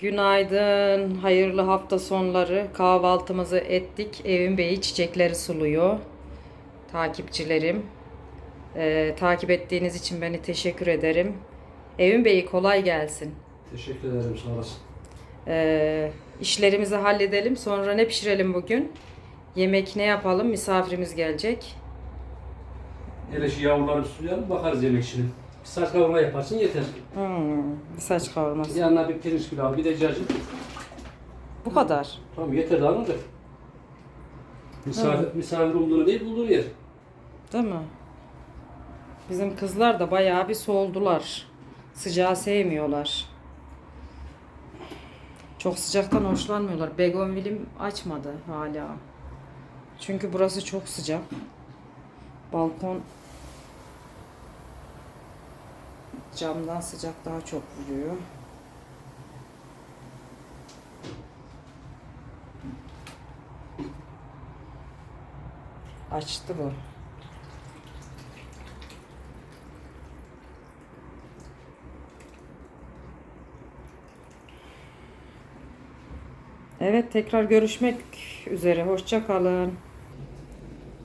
Günaydın, hayırlı hafta sonları. Kahvaltımızı ettik. Evin Bey'i çiçekleri suluyor. Takipçilerim. Ee, takip ettiğiniz için beni teşekkür ederim. Evin Bey'i kolay gelsin. Teşekkür ederim sağ olasın. Ee, işlerimizi halledelim. Sonra ne pişirelim bugün? Yemek ne yapalım? Misafirimiz gelecek. Hele şu yavruları sulayalım bakarız yemek işine. Bir saç kavurma yaparsın yeter. Hmm, saç kavurması. Yanına bir pirinç pilavı bir de cacık. Bu kadar. Tamam yeter daha ne olacak? Misafir, misafir umduğunu değil bulduğunu yer. Değil mi? Bizim kızlar da bayağı bir soğudular. Sıcağı sevmiyorlar. Çok sıcaktan hoşlanmıyorlar. Begonvilim açmadı hala. Çünkü burası çok sıcak. Balkon camdan sıcak daha çok vuruyor. Açtı bu. Evet tekrar görüşmek üzere. Hoşça kalın.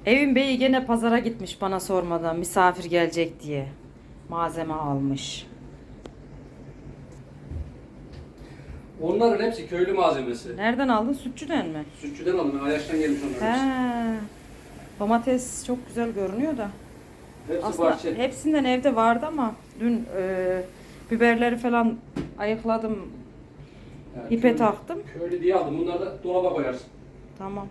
Evin beyi gene pazara gitmiş bana sormadan misafir gelecek diye. Malzeme almış. Onların hepsi köylü malzemesi. Nereden aldın? Sütçüden mi? Sütçüden aldım. Ayaştan gelmiş onlar hepsi. He. Domates çok güzel görünüyor da. Hepsi Aslında bahçe. hepsinden evde vardı ama dün e, biberleri falan ayıkladım, Yani ipe köylü- taktım. Köylü diye aldım. Bunları da dolaba koyarsın. Tamam.